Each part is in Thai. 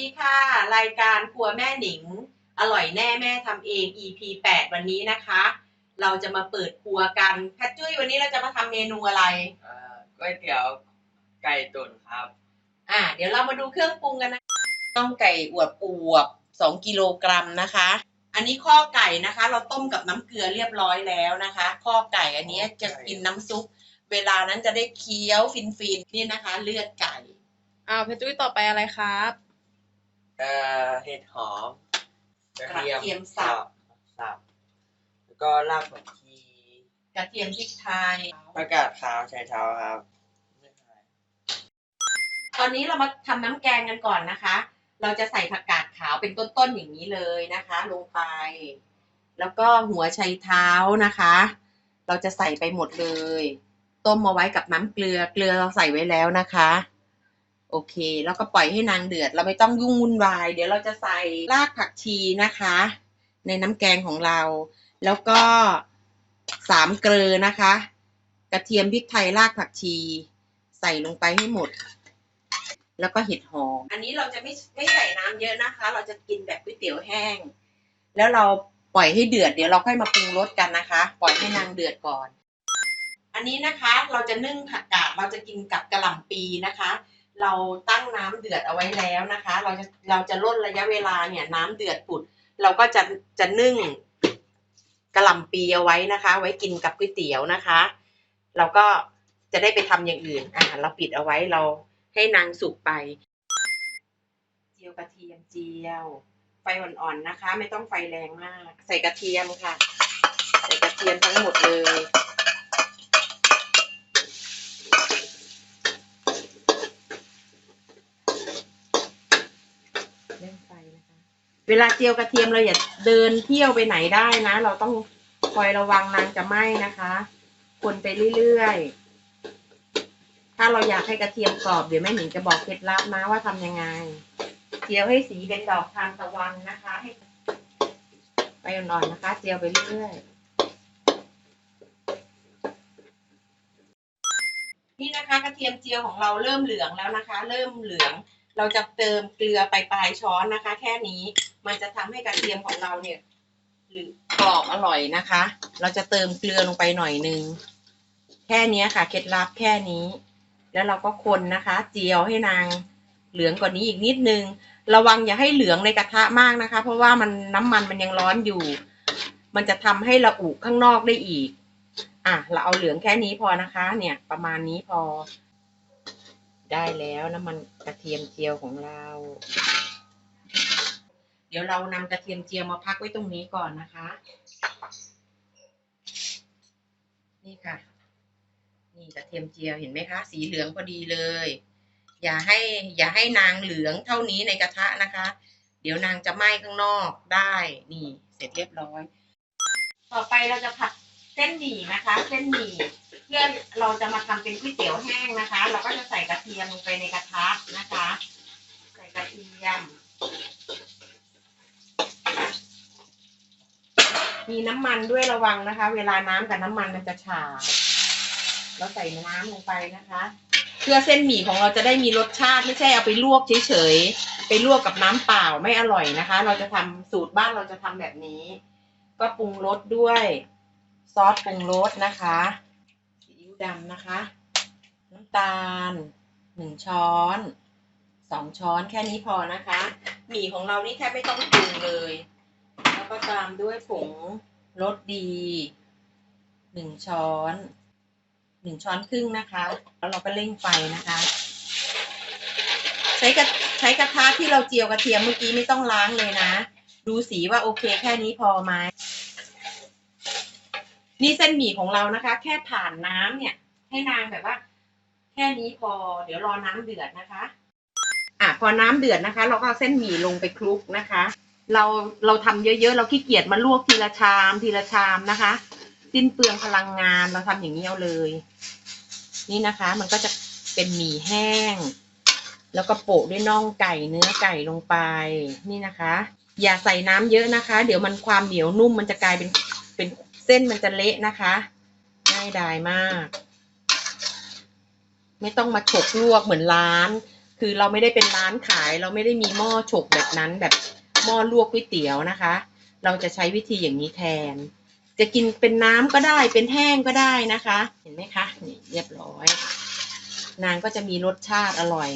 ดีค่ะ รายการครัวแม่หนิง อร่อยแน่แม่ทำเอง EP 8 วันนี้นะคะ เราจะมาเปิดครัวกันแพทจุ้ยวันนี้เราจะมาทำเมนูอะไร เอ่อก๋วยเตี๋ยวไก่ตุ๋นครับ อ่าเดี๋ยวเรามาดูเครื่องปรุงกันนะต้องไก่อวบอวบสองกิโลกรัมนะคะ อันนี้ข้อไก่นะคะ เราต้มกับน้ำเกลือเรียบร้อยแล้วนะคะ ข้อไก่อันนี้จะกินน้ำซุป เวลานั้นจะได้เคี้ยวฟินๆนี่นะคะ เลือดไก่ อ้าวเพชรจุ้ยต่อไปอะไรครับ เอ่อเห็ดหอมกระเทียมสับ สับแล้วก็รากผักชีกระเทียมพริกไทย ประกาศขาวใช้เท้าครับตอนนี้เรามาทำน้ำแกงกันก่อนนะคะ เราจะใส่ผักกาดขาวเป็นต้นๆอย่างนี้เลยนะคะ ลงไป แล้วก็หัวไชเท้านะคะ เราจะใส่ไปหมดเลย ต้มมาไว้กับน้ำเกลือ เกลือเราใส่ไว้แล้วนะคะ โอเค แล้วก็ปล่อยให้นางเดือด เราไม่ต้องยุ่งวุ่นวาย เดี๋ยวเราจะใส่รากผักชีนะคะ ในน้ำแกงของเรา แล้วก็สามเกลือนะคะ กระเทียมพริกไทยรากผักชี ใส่ลงไปให้หมด แล้วก็เห็ดหอม อันนี้เราจะไม่ไม่ใส่น้ำเยอะนะคะ เราจะกินแบบก๋วยเตี๋ยวแห้ง แล้วเราปล่อยให้เดือด เดี๋ยวเราค่อยมาปรุงรสกันนะคะ ปล่อยให้นางเดือดก่อน อันนี้นะคะเราจะนึ่งผักกาด เราจะกินกับกระหล่ำปีนะคะ เราตั้งน้ำเดือดเอาไว้แล้วนะคะ เราจะเราจะลดระยะเวลาเนี่ยน้ำเดือดปุด เราก็จะจะนึ่งกระหล่ำปีเอาไว้นะคะ ไว้กินกับก๋วยเตี๋ยวนะคะ เราก็จะได้ไปทำอย่างอื่นอ่าเราปิดเอาไว้เราให้นางสุกไป เจียวกระเทียมเจียว ไฟอ่อนๆนะคะ ไม่ต้องไฟแรงมาก ใส่กระเทียมค่ะ ใส่กระเทียมทั้งหมดเลย เร่งไฟนะคะ เวลาเจียวกระเทียมเราอย่าเดินเที่ยวไปไหนได้นะ เราต้องคอยระวังนางจะไหม้นะคะ คนไปเรื่อยๆ ถ้าเราอยากให้กระเทียมกรอบเดี๋ยวแม่หนิงจะบอกเคล็ดลับนะว่าทำยังไง เจียวให้สีเป็นดอกทานตะวันนะคะให้ไปอ่อนๆนะคะ เจียวไปเรื่อยๆนี่นะคะกระเทียมเจียวของเราเริ่มเหลืองแล้วนะคะ เริ่มเหลือง เราจะเติมเกลือไปปลายช้อนนะคะ แค่นี้มันจะทำให้กระเทียมของเราเนี่ย หรือกรอบอร่อยนะคะ เราจะเติมเกลือลงไปหน่อยนึงแค่นี้ค่ะเคล็ดลับแค่นี้ แล้วเราก็คนนะคะ เจียวให้นางเหลืองกว่านี้อีกนิดนึง ระวังอย่าให้เหลืองในกระทะมากนะคะ เพราะว่ามันน้ำมันมันยังร้อนอยู่ มันจะทำให้ระอุข้างนอกได้อีก อะเราเอาเหลืองแค่นี้พอนะคะ เนี่ย ประมาณนี้พอ ได้แล้วน้ำมันกระเทียมเจียวของเรา เดี๋ยวเรานำกระเทียมเจียวมาพักไว้ตรงนี้ก่อนนะคะ นี่ค่ะ นี่กระเทียมเจียวเห็นไหมคะ สีเหลืองพอดีเลย อย่าให้อย่าให้นางเหลืองเท่านี้ในกระทะนะคะ เดี๋ยวนางจะไหม้ข้างนอกได้ นี่ เสร็จเรียบร้อย ต่อไปเราจะผัด เส้นหมี่นะคะ เส้นหมี่เพื่อเราจะมาทำเป็นก๋วยเตี๋ยวแห้งนะคะ เราก็จะใส่กระเทียมลงไปในกระทะนะคะ ใส่กระเทียม มีน้ำมันด้วยระวังนะคะ เวลาน้ำกับน้ำมันมันจะฉาเราใส่น้ำลงไปนะคะ เพื่อเส้นหมี่ของเราจะได้มีรสชาติไม่ใช่เอาไปลวกเฉยๆไปลวกกับน้ำเปล่าไม่อร่อยนะคะ เราจะทำสูตรบ้านเราจะทำแบบนี้ ก็ปรุงรสด้วย ซอสปรุงรสนะคะซีอิ๊วดำนะคะ น้ำตาลหนึ่งช้อนสองช้อนแค่นี้พอนะคะ หมี่ของเรานี่แทบไม่ต้องปรุงเลย แล้วก็ตามด้วยผงรสดีหนึ่งช้อนหนึ่งช้อนครึ่งนะคะ แล้วเราก็เร่งไฟนะคะ ใช้กระใช้กระทะที่เราเจียวกระเทียมเมื่อกี้ไม่ต้องล้างเลยนะ ดูสีว่าโอเคแค่นี้พอไหม นี่เส้นหมี่ของเรานะคะ แค่ผ่านน้ำเนี่ย ให้นางแบบว่า แค่นี้พอ เดี๋ยวรอน้ำเดือดนะคะ อะพอน้ำเดือดนะคะ เราก็เอาเส้นหมี่ลงไปคลุกนะคะ เราเราทำเยอะๆเราขี้เกียจมาลวกทีละชาม ทีละชามนะคะสิ้นเปลืองพลังงานเราทำอย่างนี้เอาเลย นี่นะคะ มันก็จะเป็นหมี่แห้ง แล้วก็โปะด้วยน่องไก่เนื้อไก่ลงไป นี่นะคะ อย่าใส่น้ำเยอะนะคะ เดี๋ยวมันความเหนียวนุ่มมันจะกลายเป็นเป็น ส้นมันจะเละนะคะ ง่ายดายมาก ไม่ต้องมาฉกลวกเหมือนร้าน คือเราไม่ได้เป็นร้านขาย เราไม่ได้มีหม้อฉกแบบนั้นแบบหม้อลวกก๋วยเตี๋ยวนะคะ เราจะใช้วิธีอย่างนี้แทน จะกินเป็นน้ำก็ได้ เป็นแห้งก็ได้นะคะ เห็นไหมคะนี่เรียบร้อย นางก็จะมีรสชาติอร่อย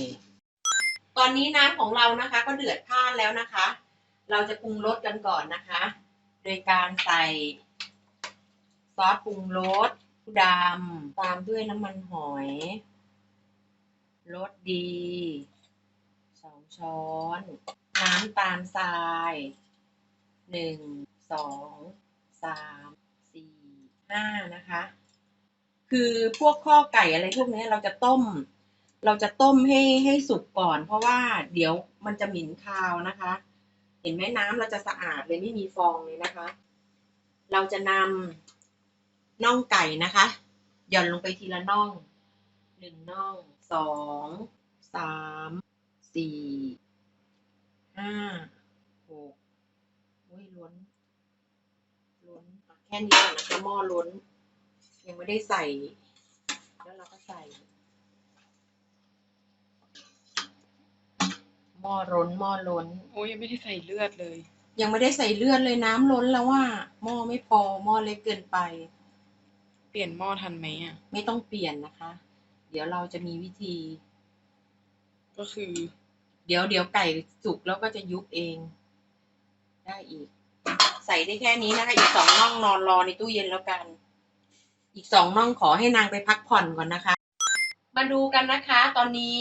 ตอนนี้น้ำของเรานะคะ ก็เดือดพล่านแล้วนะคะ เราจะปรุงรสกันก่อนนะคะ โดยการใส่ ซอสปรุงรสดำตามด้วยน้ำมันหอยรสดีสองช้อน น้ำตาลทรายหนึ่งสองสามสี่ห้านะคะ คือพวกข้อไก่อะไรพวกนี้เราจะต้ม เราจะต้มให้ให้สุกก่อน เพราะว่าเดี๋ยวมันจะหมิ่นคาวนะคะ เห็นไหมน้ำเราจะสะอาดเลยไม่มีฟองเลยนะคะ เราจะนำ น่องไก่นะคะ หย่อนลงไปทีละน่องหนึ่งน่องสองสามสี่ห้าหกโอ้ยล้น ล้นอะแค่นี้ก่อนนะคะหม้อล้น ยังไม่ได้ใส่ แล้วเราก็ใส่หม้อล้นหม้อล้น โอ้ยยังไม่ได้ใส่เลือดเลย ยังไม่ได้ใส่เลือดเลยน้ำล้นแล้วว่าหม้อไม่พอหม้อเล็กเกินไปเปลี่ยนหม้อทันไหมอะ ไม่ต้องเปลี่ยนนะคะ เดี๋ยวเราจะมีวิธี ก็คือ เดี๋ยวเดี๋ยวไก่สุกแล้วก็จะยุบเอง ได้อีก ใส่ได้แค่นี้นะคะ อีกสองน่องนอนรอในตู้เย็นแล้วกัน อีกสองน่องขอให้นางไปพักผ่อนก่อนนะคะ มาดูกันนะคะ ตอนนี้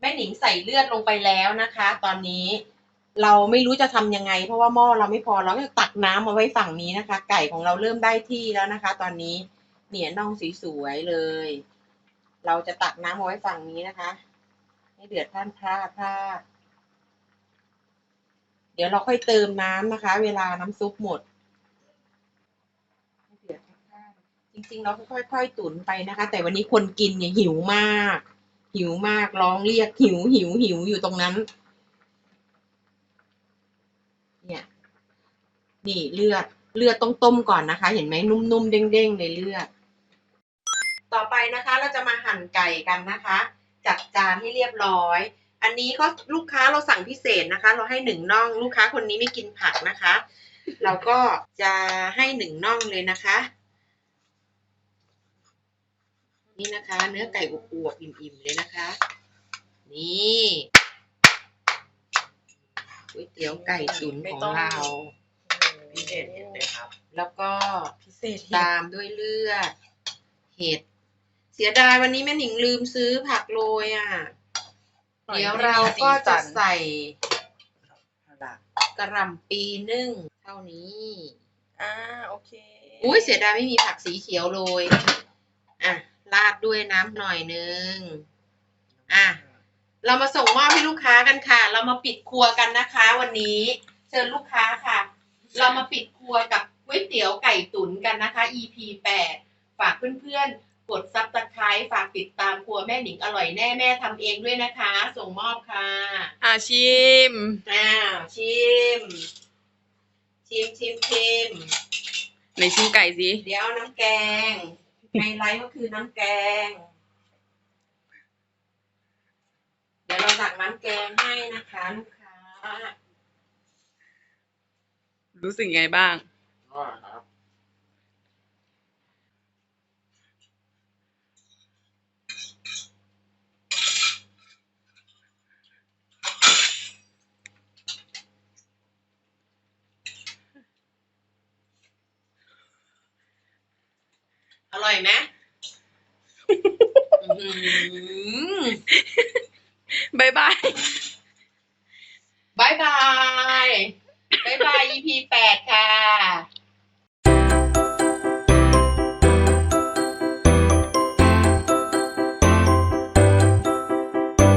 แม่หนิงใส่เลือดลงไปแล้วนะคะ ตอนนี้ เราไม่รู้จะทำยังไง เพราะว่าหม้อเราไม่พอเราก็ตักน้ำมาไว้ฝั่งนี้นะคะ ไก่ของเราเริ่มได้ที่แล้วนะคะ ตอนนี้เนี่ยน่องสวยๆเลย เราจะตักน้ำมาไว้ฝั่งนี้นะคะให้เดือดพล่านพลาดพลาดเดี๋ยวเราค่อยเติมน้ำนะคะ เวลาน้ำซุปหมดเดือดพลาดพลาดจริงๆ เราค่อยๆตุ๋นไปนะคะ แต่วันนี้คนกินเนี่ยหิวมาก หิวมากร้องเรียกหิวหิวหิวอยู่ตรงนั้น เนี่ย นี่เลือดเลือดต้องต้มก่อนนะคะ เห็นไหมนุ่มๆเด้งๆเลยเลือด ต่อไปนะคะเราจะมาหั่นไก่กันนะคะ จัดจานให้เรียบร้อย อันนี้ก็ลูกค้าเราสั่งพิเศษนะคะ เราให้หนึ่งน่องลูกค้าคนนี้ไม่กินผักนะคะ เราก็จะให้หนึ่งน่องเลยนะคะ นี่นะคะ เนื้อไก่อวบๆอิ่มๆเลยนะคะ นี่ก๋วยเตี๋ยวไก่ตุ๋นของเรา พิเศษเห็นเลยครับ แล้วก็พิเศษตามด้วยเลือด เห็ด เสียดายวันนี้แม่หนิงลืมซื้อผักโรยอะ เดี๋ยวเราก็จะใส่กระหล่ำปีนึ่งเท่านี้อ่าโอเค อุ้ยเสียดายไม่มีผักสีเขียวโรยอะราดด้วยน้ำหน่อยนึงอะเรามาส่งมอบให้ลูกค้ากันค่ะ เรามาปิดครัวกันนะคะ วันนี้ เชิญลูกค้าค่ะ เรามาปิดครัวกับก๋วยเตี๋ยวไก่ตุ๋นกันนะคะ EP แปดฝากเพื่อนๆ กดซับสไครต์ฝากติดตามครัวแม่หนิงอร่อยแน่แม่ทำเองด้วยนะคะ ส่งมอบค่ะ อ่าชิม อ้าวชิม ชิมชิมชิมไหนชิมไก่สิเดี๋ยวเอาน้ำแกง ไฮไลท์ก็คือน้ำแกง เดี๋ยวเราตักน้ำแกงให้นะคะลูกค้า รู้สึกไงบ้างครับอร่อยไหมอื้อหือบายบาย